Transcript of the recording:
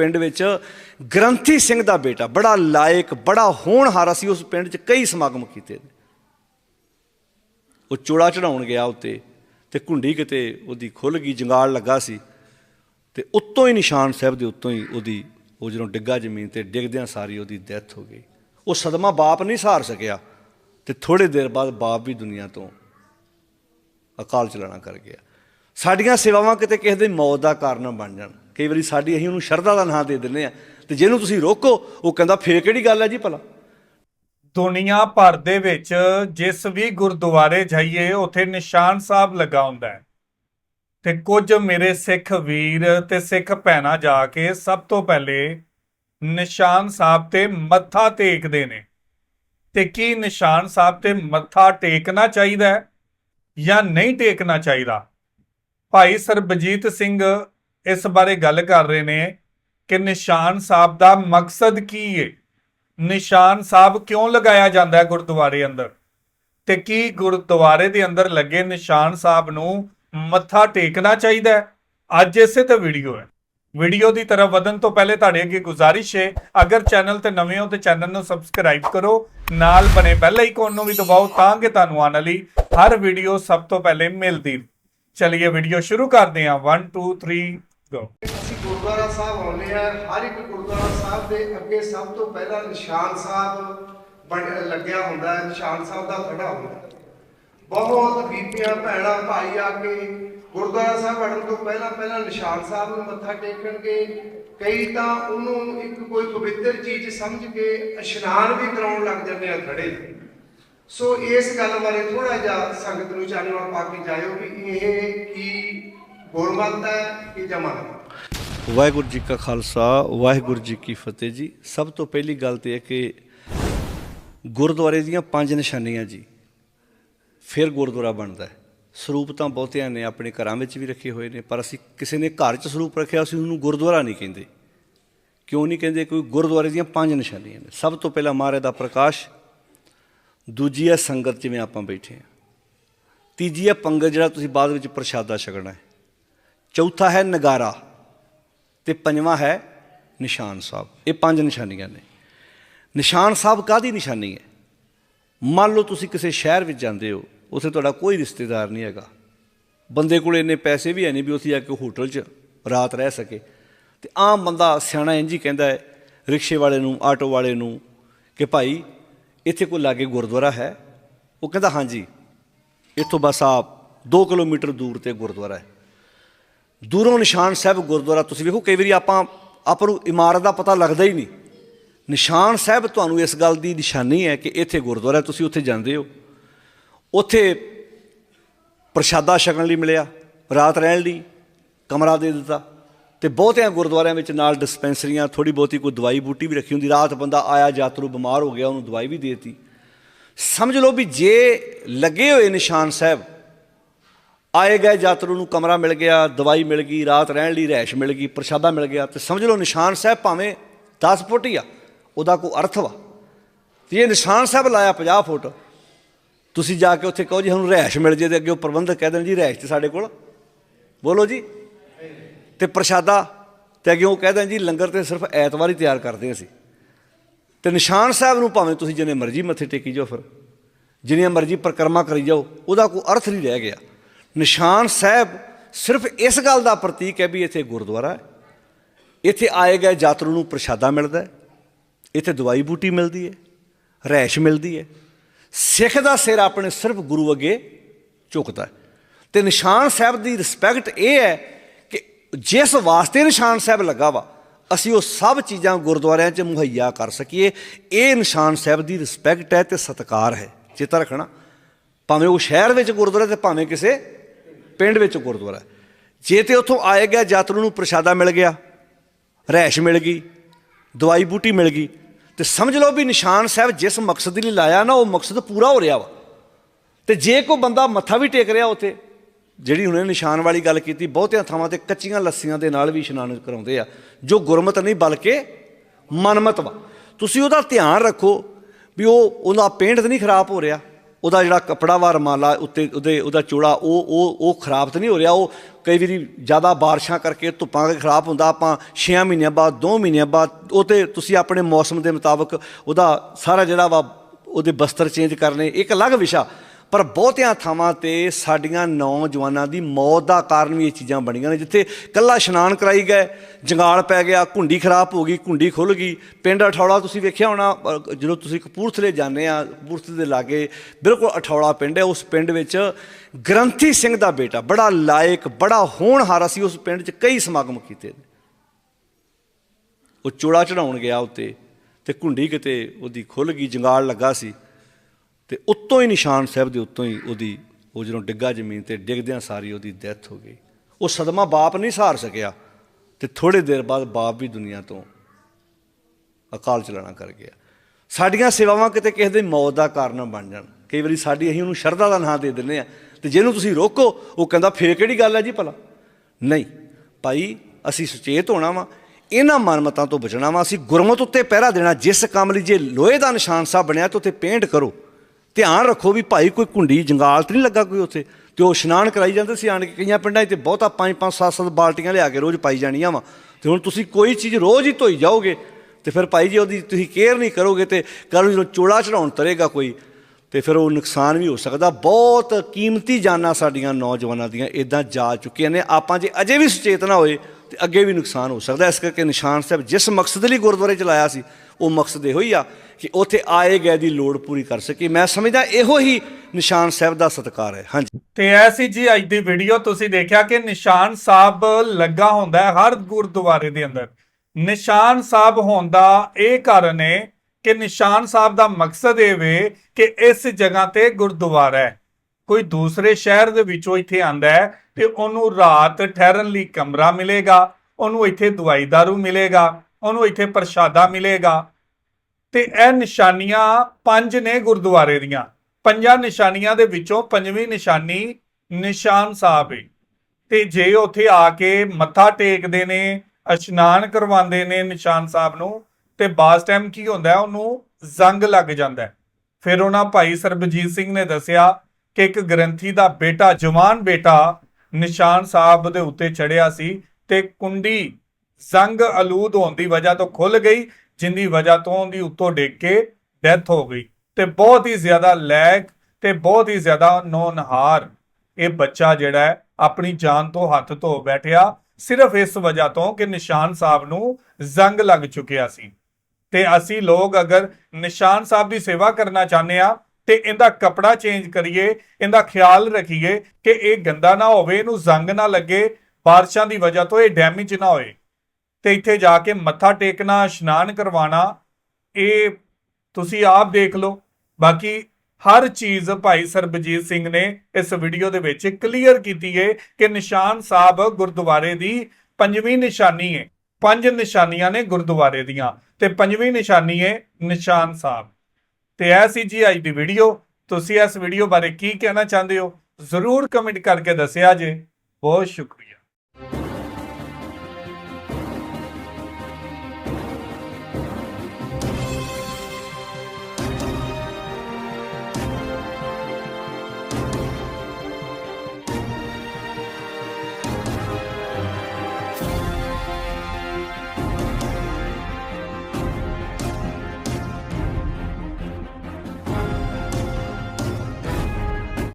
ਪਿੰਡ ਵਿੱਚ ਗ੍ਰੰਥੀ ਸਿੰਘ ਦਾ ਬੇਟਾ, ਬੜਾ ਲਾਇਕ, ਬੜਾ ਹੋਣਹਾਰਾ ਸੀ ਉਸ ਪਿੰਡ 'ਚ, ਕਈ ਸਮਾਗਮ ਕੀਤੇ। ਨੇ ਉਹ ਚੋੜਾ ਚੜਾਉਣ ਗਿਆ ਉੱਤੇ ਤੇ ਕੁੰਡੀ ਕਿਤੇ ਉਹਦੀ ਖੁੱਲ ਗਈ, ਜੰਗਾਲ ਲੱਗਾ ਸੀ ਤੇ ਉੱਤੋਂ ਹੀ ਨਿਸ਼ਾਨ ਸਾਹਿਬ ਦੇ ਉੱਤੋਂ ਹੀ ਉਹਦੀ, ਉਹ ਜਦੋਂ ਡਿੱਗਾ ਜ਼ਮੀਨ ਤੇ ਡਿੱਗਦਿਆਂ ਸਾਰੀ ਉਹਦੀ ਡੈਥ ਹੋ ਗਈ। ਉਹ ਸਦਮਾ ਬਾਪ ਨਹੀਂ ਸਹਾਰ ਸਕਿਆ ਤੇ ਥੋੜੇ ਦੇਰ ਬਾਅਦ ਬਾਪ ਵੀ ਦੁਨੀਆ ਤੋਂ ਅਕਾਲ ਚਲਾਣਾ ਕਰ ਗਿਆ। ਸਾਡੀਆਂ ਸੇਵਾਵਾਂ ਕਿਤੇ ਕਿਸੇ ਦੀ ਮੌਤ ਦਾ ਕਾਰਨ ਬਣ ਜਾਣ। ਕਈ ਵਾਰੀ ਸਾਡੀ ਅਸੀਂ ਉਹਨੂੰ ਸ਼ਰਧਾ ਦਾ ਨਾਂ ਦੇ ਦਿੰਦੇ ਆ ਤੇ ਜਿਹਨੂੰ ਤੁਸੀਂ ਰੋਕੋ, ਉਹ ਕਹਿੰਦਾ, ਫੇਰ ਕਿਹੜੀ ਗੱਲ ਹੈ ਜੀ ਭਲਾ? ਦੁਨੀਆ ਭਰ ਦੇ ਵਿੱਚ ਜਿਸ ਵੀ ਗੁਰਦੁਆਰੇ ਜਾਈਏ, ਉੱਥੇ ਨਿਸ਼ਾਨ ਸਾਹਿਬ ਲੱਗਾ ਹੁੰਦਾ ਹੈ। ਤੇ ਕੁਝ ਮੇਰੇ ਸਿੱਖ ਵੀਰ ਤੇ ਸਿੱਖ ਭੈਣਾਂ ਜਾ ਕੇ ਸਭ ਤੋਂ ਪਹਿਲੇ ਨਿਸ਼ਾਨ ਸਾਹਿਬ ਤੇ ਮੱਥਾ ਟੇਕਦੇ ਨੇ। ਤੇ ਕੀ ਨਿਸ਼ਾਨ ਸਾਹਿਬ ਤੇ ਮੱਥਾ ਟੇਕਣਾ ਚਾਹੀਦਾ ਹੈ ਜਾਂ ਨਹੀਂ ਟੇਕਣਾ ਚਾਹੀਦਾ? ਭਾਈ ਸਰਬਜੀਤ ਸਿੰਘ ਇਸ ਬਾਰੇ ਗੱਲ ਕਰ ਰਹੇ ਨੇ ਕਿ ਨਿਸ਼ਾਨ ਸਾਹਿਬ ਦਾ ਮਕਸਦ ਕੀ ਹੈ ਨਿਸ਼ਾਨ ਸਾਹਿਬ ਕਿਉਂ ਲਗਾਇਆ ਜਾਂਦਾ ਹੈ ਗੁਰਦੁਆਰੇ ਅੰਦਰ? ਤੇ ਕੀ ਗੁਰਦੁਆਰੇ ਦੇ ਅੰਦਰ ਲੱਗੇ ਨਿਸ਼ਾਨ ਸਾਹਿਬ ਨੂੰ ਮੱਥਾ ਟੇਕਣਾ ਚਾਹੀਦਾ ਹੈ? ਅੱਜ ਇਸੇ ਤੇ ਵੀਡੀਓ ਹੈ। ਵੀਡੀਓ ਦੀ ਤਰਫ ਵਧਣ ਤੋਂ ਪਹਿਲੇ ਤੁਹਾਡੇ ਅੱਗੇ ਗੁਜ਼ਾਰਿਸ਼ ਹੈ ਅਗਰ ਚੈਨਲ ਤੇ ਨਵੇਂ ਹੋ ਤੇ ਚੈਨਲ ਨੂੰ ਸਬਸਕ੍ਰਾਈਬ ਕਰੋ। ਨਾਲ ਬਣੇ ਬੈਲ ਆਈਕਨ ਨੂੰ ਵੀ ਦਬਾਓ ਤਾਂ ਕਿ ਤੁਹਾਨੂੰ ਆਉਣ ਵਾਲੀ ਹਰ ਵੀਡੀਓ ਸਭ ਤੋਂ ਪਹਿਲੇ ਮਿਲਦੀ ਰਹੇ। ਚਲਿਏ ਵੀਡੀਓ ਸ਼ੁਰੂ ਕਰਦੇ ਹਾਂ। 1 2 3 ਗੋ ਅਸੀਂ ਗੁਰਦੁਆਰਾ ਸਾਹਿਬ ਆਉਂਦੇ ਆ ਹਰ ਇੱਕ ਗੁਰਦੁਆਰਾ ਸਾਹਿਬ ਦੇ ਅੱਗੇ ਸਭ ਤੋਂ ਪਹਿਲਾਂ ਨਿਸ਼ਾਨ ਸਾਹਿਬ ਲੱਗਿਆ ਹੁੰਦਾ ਹੈ। ਨਿਸ਼ਾਨ ਸਾਹਿਬ ਦਾ ਖੜਾ ਹੁੰਦਾ ਬਹੁਤ ਬੀਬੀਆਂ, ਭੈਣਾਂ, ਭਾਈ ਆ ਕੇ ਗੁਰਦੁਆਰਾ ਸਾਹਿਬ ਵੜਨ ਤੋਂ ਪਹਿਲਾਂ ਪਹਿਲਾਂ ਨਿਸ਼ਾਨ ਸਾਹਿਬ ਨੂੰ ਮੱਥਾ ਟੇਕਣਗੇ। ਕਈ ਤਾਂ ਉਹਨੂੰ ਇੱਕ ਕੋਈ ਪਵਿੱਤਰ ਚੀਜ਼ ਸਮਝ ਕੇ ਇਸ਼ਨਾਨ ਵੀ ਕਰਾਉਣ ਲੱਗ ਜਾਂਦੇ ਆ ਖੜੇ ਸੋ ਇਸ ਗੱਲ ਬਾਰੇ ਥੋੜਾ ਜਿਹਾ ਸੰਗਤ ਨੂੰ ਚਾਨਣਾ ਪਾ ਕੇ ਜਾਇਓ ਵੀ ਇਹ ਕੀ ਗੁਰਮਤਿ ਹੈ ਕਿ ਜਮਾਤ ਵਾਹਿਗੁਰੂ ਜੀ ਕਾ ਖਾਲਸਾ, ਵਾਹਿਗੁਰੂ ਜੀ ਕੀ ਫਤਿਹ ਜੀ। ਸਭ ਤੋਂ ਪਹਿਲੀ ਗੱਲ ਤੇ ਹੈ ਕਿ ਗੁਰਦੁਆਰੇ ਦੀਆਂ ਪੰਜ ਨਿਸ਼ਾਨੀਆਂ ਜੀ, ਫਿਰ ਗੁਰਦੁਆਰਾ ਬਣਦਾ ਹੈ। ਸਰੂਪ ਤਾਂ ਬਹੁਤਿਆਂ ਨੇ ਆਪਣੇ ਘਰਾਂ ਵਿੱਚ ਵੀ ਰੱਖੇ ਹੋਏ ਨੇ, ਪਰ ਅਸੀਂ ਕਿਸੇ ਨੇ ਘਰ 'ਚ ਸਰੂਪ ਰੱਖਿਆ, ਅਸੀਂ ਉਹਨੂੰ ਗੁਰਦੁਆਰਾ ਨਹੀਂ ਕਹਿੰਦੇ। ਕਿਉਂ ਨਹੀਂ ਕਹਿੰਦੇ? ਕੋਈ ਗੁਰਦੁਆਰੇ ਦੀਆਂ ਪੰਜ ਨਿਸ਼ਾਨੀਆਂ ਨੇ। ਸਭ ਤੋਂ ਪਹਿਲਾਂ ਮਹਾਰਾਜ ਦਾ ਪ੍ਰਕਾਸ਼, ਦੂਜੀ ਹੈ ਸੰਗਤ ਜਿਵੇਂ ਆਪਾਂ ਬੈਠੇ ਹਾਂ। ਤੀਜੀ ਹੈ ਪੰਗਤ ਜਿਹੜਾ ਤੁਸੀਂ ਬਾਅਦ ਵਿੱਚ ਪ੍ਰਸ਼ਾਦਾ ਛਕਣਾ ਹੈ। ਚੌਥਾ ਹੈ ਨਗਾਰਾ ਤੇ ਪੰਜਵਾਂ ਹੈ ਨਿਸ਼ਾਨ ਸਾਹਿਬ। ਇਹ ਪੰਜ ਨਿਸ਼ਾਨੀਆਂ ਨੇ। ਨਿਸ਼ਾਨ ਸਾਹਿਬ ਕਾਦੀ ਨਿਸ਼ਾਨੀ ਹੈ? ਮੰਨ ਲਓ ਤੁਸੀਂ ਕਿਸੇ ਸ਼ਹਿਰ ਵਿੱਚ ਜਾਂਦੇ ਹੋ, ਉੱਥੇ ਤੁਹਾਡਾ ਕੋਈ ਰਿਸ਼ਤੇਦਾਰ ਨਹੀਂ ਹੈਗਾ। ਬੰਦੇ ਕੋਲ ਇੰਨੇ ਪੈਸੇ ਵੀ ਹੈ ਨਹੀਂ ਵੀ ਉੱਥੇ ਜਾ ਕੇ ਹੋਟਲ 'ਚ ਰਾਤ ਰਹਿ ਸਕੇ। ਤੇ ਆਮ ਬੰਦਾ ਸਿਆਣਾ ਇੰਜ ਹੀ ਕਹਿੰਦਾ ਹੈ, ਰਿਕਸ਼ੇ ਵਾਲੇ ਨੂੰ, ਆਟੋ ਵਾਲੇ ਨੂੰ ਕਿ ਭਾਈ, ਇੱਥੇ ਕੋਈ ਲਾਗੇ ਗੁਰਦੁਆਰਾ ਹੈ? ਉਹ ਕਹਿੰਦਾ, ਹਾਂਜੀ। ਇੱਥੋਂ ਬਸ ਆਪ 2 ਕਿਲੋਮੀਟਰ ਦੂਰ ਤੇ ਗੁਰਦੁਆਰਾ ਹੈ। ਦੂਰੋਂ ਨਿਸ਼ਾਨ ਸਾਹਿਬ ਗੁਰਦੁਆਰਾ, ਤੁਸੀਂ ਵੇਖੋ ਕਈ ਵਾਰੀ ਆਪਾਂ ਆਪਾਂ ਨੂੰ ਇਮਾਰਤ ਦਾ ਪਤਾ ਲੱਗਦਾ ਹੀ ਨਹੀਂ। ਨਿਸ਼ਾਨ ਸਾਹਿਬ ਤੁਹਾਨੂੰ ਇਸ ਗੱਲ ਦੀ ਨਿਸ਼ਾਨੀ ਹੈ ਕਿ ਇੱਥੇ ਗੁਰਦੁਆਰਾ, ਤੁਸੀਂ ਉੱਥੇ ਜਾਂਦੇ ਹੋ। ਉੱਥੇ ਪ੍ਰਸ਼ਾਦਾ ਛਕਣ ਲਈ ਮਿਲਿਆ, ਰਾਤ ਰਹਿਣ ਲਈ ਕਮਰਾ ਦੇ ਦਿੱਤਾ ਤੇ ਬਹੁਤਿਆਂ ਗੁਰਦੁਆਰਿਆਂ ਵਿੱਚ ਨਾਲ ਡਿਸਪੈਂਸਰੀਆਂ ਥੋੜੀ ਬਹੁਤੀ ਕੋਈ ਦਵਾਈ ਬੂਟੀ ਵੀ ਰੱਖੀ ਹੁੰਦੀ। ਰਾਤ ਬੰਦਾ ਆਇਆ ਯਾਤਰੂ ਬਿਮਾਰ ਹੋ ਗਿਆ, ਉਹਨੂੰ ਦਵਾਈ ਵੀ ਦੇ ਦਿੱਤੀ। ਸਮਝ ਲਓ ਵੀ ਜੇ ਲੱਗੇ ਹੋਏ ਨਿਸ਼ਾਨ ਸਾਹਿਬ ਆਏ ਗਏ ਯਾਤਰੂ ਨੂੰ ਕਮਰਾ ਮਿਲ ਗਿਆ, ਦਵਾਈ ਮਿਲ ਗਈ, ਰਾਤ ਰਹਿਣ ਲਈ ਰਹਿਸ਼ ਮਿਲ ਗਈ, ਪ੍ਰਸ਼ਾਦਾ ਮਿਲ ਗਿਆ ਤੇ ਸਮਝ ਲਓ ਨਿਸ਼ਾਨ ਸਾਹਿਬ ਭਾਵੇਂ 10 ਫੁੱਟ ਹੀ ਆ, ਉਹਦਾ ਕੋਈ ਅਰਥ ਵਾ। ਤੇ ਇਹ ਨਿਸ਼ਾਨ ਸਾਹਿਬ ਲਾਇਆ 50 ਫੁੱਟ। ਤੁਸੀਂ ਜਾ ਕੇ ਉੱਥੇ ਕਹੋ ਜੀ ਸਾਨੂੰ ਰਹਿਸ਼ ਮਿਲ ਜੇ ਤੇ ਅੱਗੇ ਉਹ ਪ੍ਰਬੰਧਕ ਕਹਿ ਦੇਣ ਜੀ ਰਹਿਸ਼ ਤੇ ਸਾਡੇ ਕੋਲ। ਬੋਲੋ ਜੀ। ਤੇ ਪ੍ਰਸ਼ਾਦਾ ਤੇ ਅੱਗੇ ਉਹ ਕਹਿ ਦੇਣ ਜੀ ਲੰਗਰ ਤੇ ਸਿਰਫ ਐਤਵਾਰ ਹੀ ਤਿਆਰ ਕਰਦੇ ਅਸੀਂ। ਤੇ ਨਿਸ਼ਾਨ ਸਾਹਿਬ ਨੂੰ ਭਾਵੇਂ ਤੁਸੀਂ ਜਿੰਨੇ ਮਰਜ਼ੀ ਮੱਥੇ ਟੇਕੀ ਜਾਓ ਫਿਰ। ਜਿੰਨੀਆਂ ਮਰਜ਼ੀ ਪ੍ਰਕਰਮਾ ਕਰੀ ਜਾਓ, ਉਹਦਾ ਕੋਈ ਅਰਥ ਨਹੀਂ ਰਹਿ ਗਿਆ। ਨਿਸ਼ਾਨ ਸਾਹਿਬ ਸਿਰਫ ਇਸ ਗੱਲ ਦਾ ਪ੍ਰਤੀਕ ਹੈ ਵੀ ਇੱਥੇ ਗੁਰਦੁਆਰਾ ਹੈ। ਇੱਥੇ ਆਏ ਗਏ ਯਾਤਰੂ ਨੂੰ ਪ੍ਰਸ਼ਾਦਾ ਮਿਲਦਾ ਹੈ। ਇੱਥੇ ਦਵਾਈ ਬੂਟੀ ਮਿਲਦੀ ਹੈ ਰਹਿਸ਼ ਮਿਲਦੀ ਹੈ। ਸਿੱਖ ਦਾ ਸਿਰ ਆਪਣੇ ਸਿਰਫ ਗੁਰੂ ਅੱਗੇ ਝੁਕਦਾ ਹੈ। ਤੇ ਨਿਸ਼ਾਨ ਸਾਹਿਬ ਦੀ ਰਿਸਪੈਕਟ ਇਹ ਹੈ ਕਿ ਜਿਸ ਵਾਸਤੇ ਨਿਸ਼ਾਨ ਸਾਹਿਬ ਲੱਗਾ ਵਾ, ਅਸੀਂ ਉਹ ਸਭ ਚੀਜ਼ਾਂ ਗੁਰਦੁਆਰਿਆਂ 'ਚ ਮੁਹੱਈਆ ਕਰ ਸਕੀਏ। ਇਹ ਨਿਸ਼ਾਨ ਸਾਹਿਬ ਦੀ ਰਿਸਪੈਕਟ ਹੈ ਤੇ ਸਤਕਾਰ ਹੈ। ਚੇਤਾ ਰੱਖਣਾ, ਭਾਵੇਂ ਉਹ ਸ਼ਹਿਰ ਵਿੱਚ ਗੁਰਦੁਆਰਾ ਤੇ ਭਾਵੇਂ ਕਿਸੇ ਪਿੰਡ ਵਿੱਚ ਗੁਰਦੁਆਰਾ ਜੇ ਤੇ ਉੱਥੋਂ ਆਏਗਾ ਯਾਤਰੂ ਨੂੰ ਪ੍ਰਸ਼ਾਦਾ ਮਿਲ ਗਿਆ ਰਹਿਸ਼ ਮਿਲ ਗਈ, ਦਵਾਈ ਬੂਟੀ ਮਿਲ ਗਈ, ਤੇ ਸਮਝ ਲਓ ਵੀ ਨਿਸ਼ਾਨ ਸਾਹਿਬ ਜਿਸ ਮਕਸਦ ਲਈ ਲਾਇਆ ਨਾ, ਉਹ ਮਕਸਦ ਪੂਰਾ ਹੋ ਰਿਹਾ ਵਾ। ਤੇ ਜੇ ਕੋਈ ਬੰਦਾ ਮੱਥਾ ਵੀ ਟੇਕ ਰਿਹਾ ਉੱਥੇ, ਜਿਹੜੀ ਉਹਨੇ ਨਿਸ਼ਾਨ ਵਾਲੀ ਗੱਲ ਕੀਤੀ, ਬਹੁਤਿਆਂ ਥਾਵਾਂ ਤੇ ਕੱਚੀਆਂ ਲੱਸੀਆਂ ਦੇ ਨਾਲ ਵੀ ਇਸ਼ਨਾਨ ਕਰਾਉਂਦੇ ਆ, ਜੋ ਗੁਰਮਤ ਨਹੀਂ ਬਲਕਿ ਮਨਮਤ ਵਾ। ਤੁਸੀਂ ਉਹਦਾ ਧਿਆਨ ਰੱਖੋ ਵੀ ਉਹ, ਉਹਦਾ ਪੇਂਟ ਨਹੀਂ ਖਰਾਬ ਹੋ ਰਿਹਾ। ਉਹਦਾ ਜਿਹੜਾ ਕਪੜਾ ਵਾ ਰਮਾਲਾ ਉੱਤੇ, ਉਹਦੇ, ਉਹਦਾ ਚੋੜਾ, ਉਹ ਉਹ ਉਹ ਖਰਾਬ ਤਾਂ ਨਹੀਂ ਹੋ ਰਿਹਾ। ਉਹ ਕਈ ਵਾਰੀ ਜ਼ਿਆਦਾ ਬਾਰਿਸ਼ਾਂ ਕਰਕੇ ਧੁੱਪਾਂ ਕਰਕੇ ਖਰਾਬ ਹੁੰਦਾ। ਆਪਾਂ 6 ਮਹੀਨਿਆਂ ਬਾਅਦ 2 ਮਹੀਨਿਆਂ ਬਾਅਦ, ਉਹ ਤੇ ਤੁਸੀਂ ਆਪਣੇ ਮੌਸਮ ਦੇ ਮੁਤਾਬਕ ਉਹਦਾ ਸਾਰਾ ਜਿਹੜਾ ਵਾ ਉਹਦੇ ਬਸਤਰ ਚੇਂਜ ਕਰਨੇ, ਇੱਕ ਅਲੱਗ ਵਿਸ਼ਾ। ਪਰ ਬਹੁਤਿਆਂ ਥਾਵਾਂ ਤੇ ਸਾਡੀਆਂ ਨੌਜਵਾਨਾਂ ਦੀ ਮੌਤ ਦਾ ਕਾਰਨ ਵੀ ਇਹ ਚੀਜ਼ਾਂ ਬਣੀਆਂ ਨੇ, ਜਿੱਥੇ ਕੱਲਾ ਇਸ਼ਨਾਨ ਕਰਾਈ ਗਏ, ਜੰਗਾਲ ਪੈ ਗਿਆ ਕੁੰਡੀ ਖਰਾਬ ਹੋ ਗਈ ਕੁੰਡੀ ਖੁੱਲ ਗਈ। ਪਿੰਡ ਅਠੌਲਾ ਤੁਸੀਂ ਵੇਖਿਆ ਹੋਣਾ ਜਦੋਂ ਤੁਸੀਂ ਕਪੂਰਥਲੇ ਜਾਂਦੇ ਆ, ਕਪੂਰਥਲੇ ਦੇ ਲਾਗੇ ਬਿਲਕੁਲ ਅਠੌਲਾ ਪਿੰਡ ਹੈ, ਉਸ ਪਿੰਡ ਵਿੱਚ ਗ੍ਰੰਥੀ ਸਿੰਘ ਦਾ ਬੇਟਾ, ਬੜਾ ਲਾਇਕ, ਬੜਾ ਹੋਣਹਾਰ ਸੀ, ਉਸ ਪਿੰਡ 'ਚ ਕਈ ਸਮਾਗਮ ਕੀਤੇ ਨੇ। ਉਹ ਚੋੜਾ ਚੜਾਉਣ ਗਿਆ ਉੱਤੇ ਤੇ ਕੁੰਡੀ ਕਿਤੇ ਉਹਦੀ ਖੁੱਲ ਗਈ, ਜੰਗਾਲ ਲੱਗਾ ਸੀ। ਤੇ ਉੱਤੋਂ ਹੀ ਨਿਸ਼ਾਨ ਸਾਹਿਬ ਦੇ ਉੱਤੋਂ ਹੀ ਉਹਦੀ, ਉਹ ਜਦੋਂ ਡਿੱਗਾ ਜ਼ਮੀਨ ਤੇ ਡਿੱਗਦਿਆਂ ਸਾਰੀ ਉਹਦੀ ਡੈਥ ਹੋ ਗਈ। ਉਹ ਸਦਮਾ ਬਾਪ ਨਹੀਂ ਸਹਾਰ ਸਕਿਆ ਤੇ ਥੋੜੇ ਦੇਰ ਬਾਅਦ ਬਾਪ ਵੀ ਦੁਨੀਆ ਤੋਂ ਅਕਾਲ ਚਲਾਣਾ ਕਰ ਗਿਆ। ਸਾਡੀਆਂ ਸੇਵਾਵਾਂ ਕਿਤੇ ਕਿਸੇ ਦੀ ਮੌਤ ਦਾ ਕਾਰਨ ਬਣ ਜਾਣ। ਕਈ ਵਾਰੀ ਸਾਡੀ ਅਸੀਂ ਉਹਨੂੰ ਸ਼ਰਧਾ ਦਾ ਨਾਂ ਦੇ ਦਿੰਦੇ ਆ ਤੇ ਜਿਹਨੂੰ ਤੁਸੀਂ ਰੋਕੋ, ਉਹ ਕਹਿੰਦਾ, ਫੇਰ ਕਿਹੜੀ ਗੱਲ ਹੈ ਜੀ ਭਲਾ? ਨਹੀਂ, ਭਾਈ, ਅਸੀਂ ਸੁਚੇਤ ਹੋਣਾ ਵਾ। ਇਹਨਾਂ ਮਨਮਤਾਂ ਤੋਂ ਬਚਣਾ ਵਾ। ਅਸੀਂ ਗੁਰਮਤ ਉੱਤੇ ਪਹਿਰਾ ਦੇਣਾ। ਜਿਸ ਕੰਮ ਲਈ ਜੇ ਲੋਹੇ ਦਾ ਨਿਸ਼ਾਨ ਸਾਹਿਬ ਬਣਿਆ ਤੇ ਉੱਤੇ ਪੇਂਟ ਕਰੋ। ਧਿਆਨ ਰੱਖੋ ਵੀ ਭਾਈ ਕੋਈ ਕੁੰਡੀ, ਜੰਗਾਲ ਤੇ ਨਹੀਂ ਲੱਗਾ ਕੋਈ ਉੱਥੇ। ਤੇ ਉਹ ਇਸ਼ਨਾਨ ਕਰਾਈ ਜਾਂਦੇ ਸੀ ਆਣ ਕੇ, ਕਈਆਂ ਪਿੰਡਾਂ 'ਚ ਤੇ ਬਹੁਤਾ ਪੰਜ ਪੰਜ, ਸੱਤ ਸੱਤ ਬਾਲਟੀਆਂ ਲਿਆ ਕੇ ਰੋਜ਼ ਪਾਈ ਜਾਣੀਆਂ ਵਾ। ਤੇ ਹੁਣ ਤੁਸੀਂ ਕੋਈ ਚੀਜ਼ ਰੋਜ਼ ਹੀ ਧੋਈ ਜਾਓਗੇ, ਤੇ ਫਿਰ ਭਾਈ ਜੀ ਉਹਦੀ ਤੁਸੀਂ ਕੇਅਰ ਨਹੀਂ ਕਰੋਗੇ ਤੇ ਕੱਲ੍ਹ ਜਦੋਂ ਚੋਲਾ ਚੜਾਉਣ ਤਰੇਗਾ ਕੋਈ, ਤੇ ਫਿਰ ਉਹ ਨੁਕਸਾਨ ਵੀ ਹੋ ਸਕਦਾ। ਬਹੁਤ ਕੀਮਤੀ ਜਾਨਾਂ ਸਾਡੀਆਂ ਨੌਜਵਾਨਾਂ ਦੀਆਂ ਇਦਾਂ ਜਾ ਚੁੱਕੀਆਂ ਨੇ। ਆਪਾਂ ਜੇ ਅਜੇ ਵੀ ਸੁਚੇਤ ਨਾ ਹੋਏ ਅੱਗੇ ਵੀ ਨੁਕਸਾਨ ਹੋ ਸਕਦਾ। ਇਸ ਕਰਕੇ ਨਿਸ਼ਾਨ ਸਾਹਿਬ ਜਿਸ ਮਕਸਦ ਲਈ ਗੁਰਦੁਆਰੇ ਚ ਲਾਇਆ ਸੀ, ਉਹ ਮਕਸਦ ਇਹੋ ਹੀ ਆ ਕਿ ਉੱਥੇ ਆਏ ਗਏ ਦੀ ਲੋੜ ਪੂਰੀ ਕਰ ਸਕੇ। ਮੈਂ ਸਮਝਦਾ ਇਹੋ ਹੀ ਨਿਸ਼ਾਨ ਸਾਹਿਬ ਦਾ ਸਤਿਕਾਰ ਹੈ। ਹਾਂਜੀ। ਤੇ ਐਸੀ ਜੀ ਅੱਜ ਦੀ ਵੀਡੀਓ ਤੁਸੀਂ ਦੇਖਿਆ ਕਿ ਨਿਸ਼ਾਨ ਸਾਹਿਬ ਲੱਗਾ ਹੁੰਦਾ ਹੈ ਹਰ ਗੁਰਦੁਆਰੇ ਦੇ ਅੰਦਰ। ਨਿਸ਼ਾਨ ਸਾਹਿਬ ਹੋਣ ਦਾ ਇਹ ਕਾਰਨ ਹੈ ਕਿ ਨਿਸ਼ਾਨ ਸਾਹਿਬ ਦਾ ਮਕਸਦ ਇਹ ਵੇ ਕਿ ਇਸ ਜਗ੍ਹਾ ਤੇ ਗੁਰਦੁਆਰਾ ਹੈ। ਕੋਈ ਦੂਸਰੇ ਸ਼ਹਿਰ ਦੇ ਵਿੱਚੋਂ ਇੱਥੇ ਆਂਦਾ ਹੈ ਤੇ ਉਹਨੂੰ ਰਾਤ ਠਹਿਰਨ ਲਈ ਕਮਰਾ ਮਿਲੇਗਾ, ਉਹਨੂੰ ਇੱਥੇ ਦਵਾਈ ਦਾਰੂ ਮਿਲੇਗਾ, ਉਹਨੂੰ ਇੱਥੇ ਪ੍ਰਸ਼ਾਦਾ ਮਿਲੇਗਾ। ਤੇ ਇਹ ਨਿਸ਼ਾਨੀਆਂ ਪੰਜ ਨੇ ਗੁਰਦੁਆਰੇ ਦੀਆਂ। ਪੰਜਾਂ ਨਿਸ਼ਾਨੀਆਂ ਦੇ ਵਿੱਚੋਂ ਪੰਜਵੀਂ ਨਿਸ਼ਾਨੀ ਨਿਸ਼ਾਨ ਸਾਹਿਬ ਹੈ ਤੇ ਜੇ ਉੱਥੇ ਆ ਕੇ ਮੱਥਾ ਟੇਕਦੇ ਨੇ, ਇਸ਼ਨਾਨ ਕਰਵਾਉਂਦੇ ਨੇ ਨਿਸ਼ਾਨ ਸਾਹਿਬ ਨੂੰ, ਤੇ ਬਾਸ ਟਾਈਮ ਕੀ ਹੁੰਦਾ ਉਹਨੂੰ ਜ਼ੰਗ ਲੱਗ ਜਾਂਦਾ ਫਿਰ ਉਹਨਾਂ ਭਾਈ ਸਰਬਜੀਤ ਸਿੰਘ ਨੇ ਦੱਸਿਆ ਕਿ ਇੱਕ ਗ੍ਰੰਥੀ ਦਾ ਬੇਟਾ, ਜਵਾਨ ਬੇਟਾ ਨਿਸ਼ਾਨ ਸਾਹਿਬ ਦੇ ਉੱਤੇ ਚੜਿਆ ਸੀ ਤੇ ਕੁੰਡੀ ਜ਼ੰਗ ਆਲੂਦ ਹੋਣ ਦੀ ਵਜ੍ਹਾ ਤੋਂ ਖੁੱਲ ਗਈ, ਜਿੰਦੀ ਵਜ੍ਹਾ ਤੋਂ ਉਹਦੀ ਉੱਤੋਂ ਡਿੱਗ ਕੇ ਡੈਥ ਹੋ ਗਈ ਤੇ ਬਹੁਤ ਹੀ ਜ਼ਿਆਦਾ ਲੈਕ ਤੇ ਬਹੁਤ ਹੀ ਜ਼ਿਆਦਾ ਨੌਨਹਾਰ ਇਹ ਬੱਚਾ ਜਿਹੜਾ ਹੈ, ਆਪਣੀ ਜਾਨ ਤੋਂ ਹੱਥ ਧੋ ਬੈਠਿਆ, ਸਿਰਫ ਇਸ ਵਜ੍ਹਾ ਤੋਂ ਕਿ ਨਿਸ਼ਾਨ ਸਾਹਿਬ ਨੂੰ ਜ਼ੰਗ ਲੱਗ ਚੁੱਕਿਆ ਸੀ। ਤੇ ਅਸੀਂ ਲੋਕ ਅਗਰ ਨਿਸ਼ਾਨ ਸਾਹਿਬ ਦੀ ਸੇਵਾ ਕਰਨਾ ਚਾਹੁੰਦੇ ਆ ਤੇ ਇਹਦਾ ਕਪੜਾ ਚੇਂਜ ਕਰੀਏ, ਇਹਦਾ ਖਿਆਲ ਰੱਖੀਏ ਕਿ ਇਹ ਗੰਦਾ ਨਾ ਹੋਵੇ, ਇਹਨੂੰ ਜ਼ੰਗ ਨਾ ਲੱਗੇ, ਬਾਰਿਸ਼ਾਂ ਦੀ ਵਜ੍ਹਾ ਤੋਂ ਇਹ ਡੈਮੇਜ ਨਾ ਹੋਏ। ਤੇ ਇੱਥੇ ਜਾ ਕੇ ਮੱਥਾ ਟੇਕਣਾ, ਇਸ਼ਨਾਨ ਕਰਵਾਉਣਾ, ਇਹ ਤੁਸੀਂ ਆਪ ਦੇਖ ਲਓ। ਬਾਕੀ ਹਰ ਚੀਜ਼ ਭਾਈ ਸਰਬਜੀਤ ਸਿੰਘ ਨੇ ਇਸ ਵੀਡੀਓ ਦੇ ਵਿੱਚ ਕਲੀਅਰ ਕੀਤੀ ਹੈ ਕਿ ਨਿਸ਼ਾਨ ਸਾਹਿਬ ਗੁਰਦੁਆਰੇ ਦੀ ਪੰਜਵੀਂ ਨਿਸ਼ਾਨੀ ਹੈ ਪੰਜ ਨਿਸ਼ਾਨੀਆਂ ਨੇ ਗੁਰਦੁਆਰੇ ਦੀਆਂ ਤੇ ਪੰਜਵੀਂ ਨਿਸ਼ਾਨੀ ਹੈ ਨਿਸ਼ਾਨ ਸਾਹਿਬ। ਤੇ ਇਹ ਸੀ ਜੀ ਅੱਜ ਦੀ ਵੀਡੀਓ ਤੁਸੀਂ ਇਸ ਵੀਡੀਓ ਬਾਰੇ ਕੀ ਕਹਿਣਾ ਚਾਹੁੰਦੇ ਹੋ? ਜ਼ਰੂਰ ਕਮੈਂਟ ਕਰਕੇ ਦੱਸਿਆ ਜੇ। ਬਹੁਤ ਸ਼ੁਕਰੀਆ।